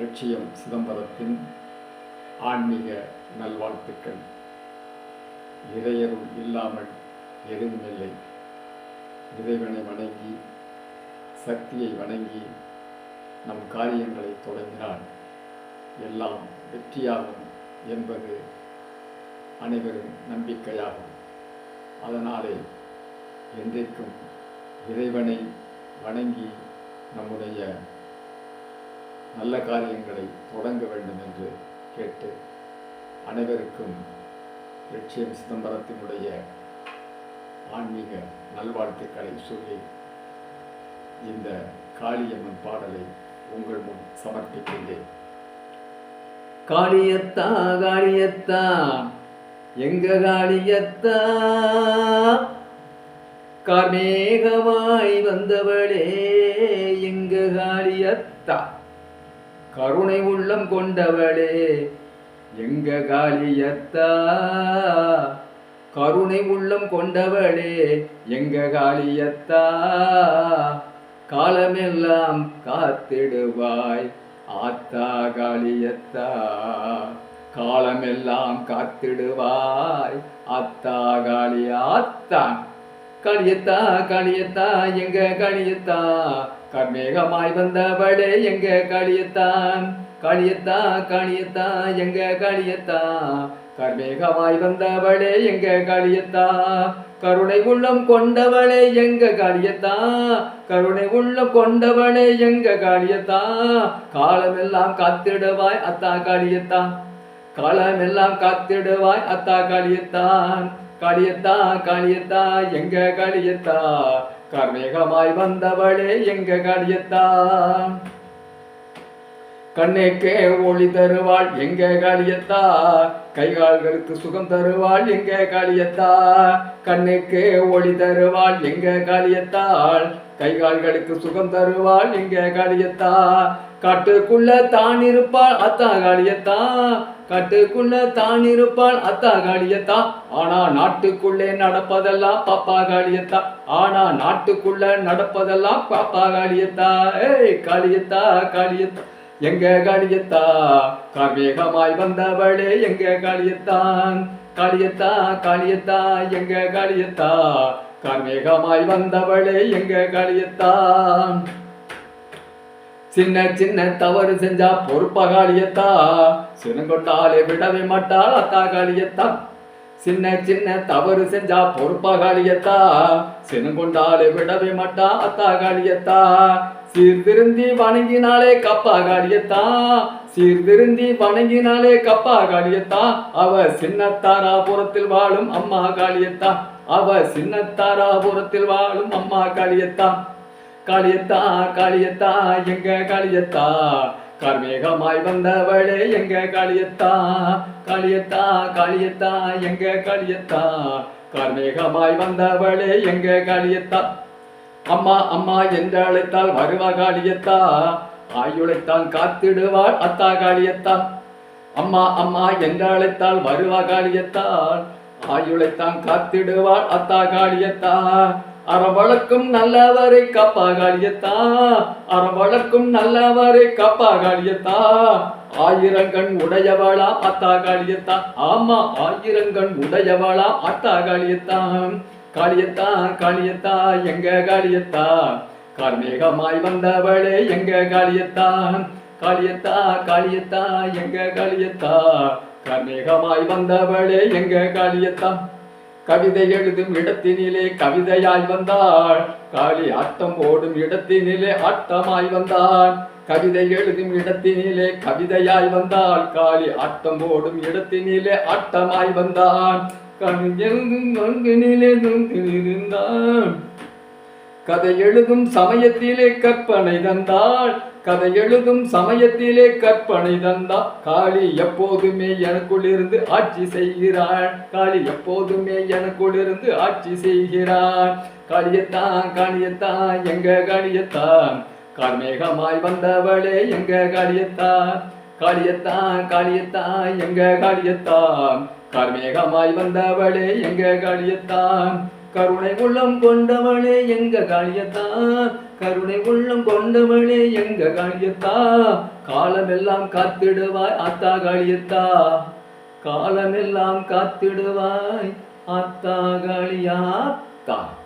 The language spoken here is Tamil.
லட்சியம் சிதம்பரத்தின் ஆன்மீக நல்வாழ்த்துக்கள். இறையருள் இல்லாமல் எதுவுமில்லை இறைவனை வணங்கி சக்தியை வணங்கி நம் காரியங்களை தொடங்கினால் எல்லாம் வெற்றியாகும் என்பது அனைவரும் நம்பிக்கையாகும். அதனாலே என்றைக்கும் இறைவனை வணங்கி நம்முடைய நல்ல காரியங்களை தொடங்க வேண்டும் என்று கேட்டு அனைவருக்கும் லட்சியம் சிதம்பரத்தினுடைய ஆன்மீக நல்வாழ்த்துக்களை சொல்லி இந்த காளியம்மன் பாடலை உங்கள் முன் சமர்ப்பிக்கின்றேன். காளியத்தா காளியத்தா எங்க காளியத்தா? கார்மேகமாய் வந்தவளே எங்க காளியத்தா? கருணை உள்ளம் கொண்டவளே எங்க காளியத்தா? கருணை உள்ளம் கொண்டவளே எங்க காளியத்தா? காலமெல்லாம் காத்திடுவாய் ஆத்தா காளியத்தா. காலமெல்லாம் காத்திடுவாய் அத்தா காளி ஆத்தா. களியத்தா களியத்தா எங்க களியத்தா கர்மேகமாய் வந்தவளே எங்க களியத்தான் களியத்தா களியத்தா எங்க களியத்தா கர்மேகமாய் வந்தவளே எங்க களியத்தா கருணை உள்ளம் கொண்டவளே எங்க காளியத்தா கருணை உள்ளம் கொண்டவளே எங்க காளியத்தா காலமெல்லாம் காத்திடுவாய் அத்தா காளியத்தா காலமெல்லாம் காத்திடுவாய் அத்தா காளியத்தான் காளியத்தா காளியத்தா எங்க காளியத்தா கர்மேகமாய் வந்தவளே எங்க காளியத்தா கண்ணுக்கே ஒளி தருவாள் எங்க காளியத்தா கைகால்களுக்கு சுகம் தருவாள் எங்க காளியத்தாள்? கண்ணுக்கு ஒளி தருவாள் எங்க காளியத்தாள்? கைகால்களுக்கு சுகம் தருவாள் எங்க காளியத்தா காட்டுக்குள்ள தான் இருப்பாள் அத்தா காளியத்தா காட்டுக்குள்ள தான் இருப்பாள் அத்தா காளியத்தா ஆனா நாட்டுக்குள்ளே நடப்பதெல்லாம் பாப்பா காளியத்தா ஆனா நாட்டுக்குள்ள நடப்பதெல்லாம் பாப்பா காளியத்தா ஏய் காளியத்தா காளியத்தா எங்க காளியத்தா? கார்மேகமாய் வந்தவளே எங்க காளியத்தான்? காளியத்தா காளியத்தா எங்க காளியத்தா? கார்மேகமாய் வந்தவளே எங்க காளியத்தான்? சின்ன சின்ன தவறு செஞ்சா பொறுப்பா காளியத்தா? சினங்கொண்டாலே விடவே மாட்டாள் அத்தா காளியத்தா. சின்ன சின்ன தவறு செஞ்சா பொறுப்பா காளியத்தா? சினங்கொண்டாலே விடவே மாட்டா அத்தா காளியத்தா. சீர்திருந்தி வணங்கினாலே கப்பா காளியத்தா. சீர்திருந்தி வணங்கினாலே கப்பா காளியத்தா. அவ சின்னத்தாராபுரத்தில் வாழும் அம்மா காளியத்தா. அவ சின்னத்தாராபுரத்தில் வாழும் அம்மா காளியத்தா. காளியத்தா காளியத்தா எங்க காளியத்தா? கர்மேகமாய் வந்தவளே எங்க காளியத்தா? காளியத்தா காளியத்தா எங்க காளியத்தா? கர்மேகமாய் வந்தவளே எங்க காளியத்தா? அம்மா அம்மா என்று அழைத்தால் வருவா காளியத்தா. ஆயுளைத்தான் காத்திடுவாள் அத்தா காளியத்தா. அம்மா அம்மா என்று அழைத்தால் வருவா காளியத்தாள் ஆயுளைத்தான் காத்திடுவாள் அத்தா காளியத்தா. அறவழக்கும் நல்லவரை காப்பா காளியத்தா. அறவழக்கும் நல்லவரை காப்பா காளியத்தா. ஆயிரங்கண் உடையவளா அத்தா காளியத்தா. ஆமா ஆயிரங்கண் உடையவளா அத்தா காளியத்தான் காளியத்தா காளியத்தா எங்க காளியத்தா? கார்மேகமாய் வந்தவளே எங்க காளியத்தா? காளியத்தா காளியத்தா எங்க காளியத்தா? கார்மேகமாய் வந்தவளே எங்க காளியத்தா? கவிதை எழுதும் இடத்தினிலே கவிதையாய் வந்தாள். காளி ஆட்டம் ஓடும் இடத்தினிலே ஆட்டமாய் வந்தாள். கவிதை எழுதும் இடத்தினிலே கவிதையாய் வந்தாள். காளி ஆட்டம் ஓடும் இடத்தினிலே ஆட்டமாய் வந்தான் கண் எழுதும் நொங்கினிலே நொங்கிருந்தான் கதை எழுதும் சமயத்திலே கற்பனை தந்தாள். கதை எழுதும் சமயத்திலே கற்பனை தந்தா. காளி எப்போதுமே எனக்குள் இருந்து ஆட்சி செய்கிறாள். காளி எப்போதுமே எனக்குள் இருந்து ஆட்சி செய்கிறாள். காளியத்தான் காளியத்தான் எங்க காளியத்தான்? கார்மேகமாய் வந்தவளே எங்க காளியத்தான்? காளியத்தான் காளியத்தான் எங்க காளியத்தான்? கார்மேகமாய் வந்தவளே எங்க காளியத்தான்? கருணை உள்ளம் கொண்டவளே எங்க காளியத்தா கருணை உள்ளம் கொண்டவளே எங்க காளியத்தா? காலமெல்லாம் காத்திடுவாய் ஆத்தா காளியத்தா? காலமெல்லாம் காத்திடுவாய் ஆத்தா காளியாத்தா.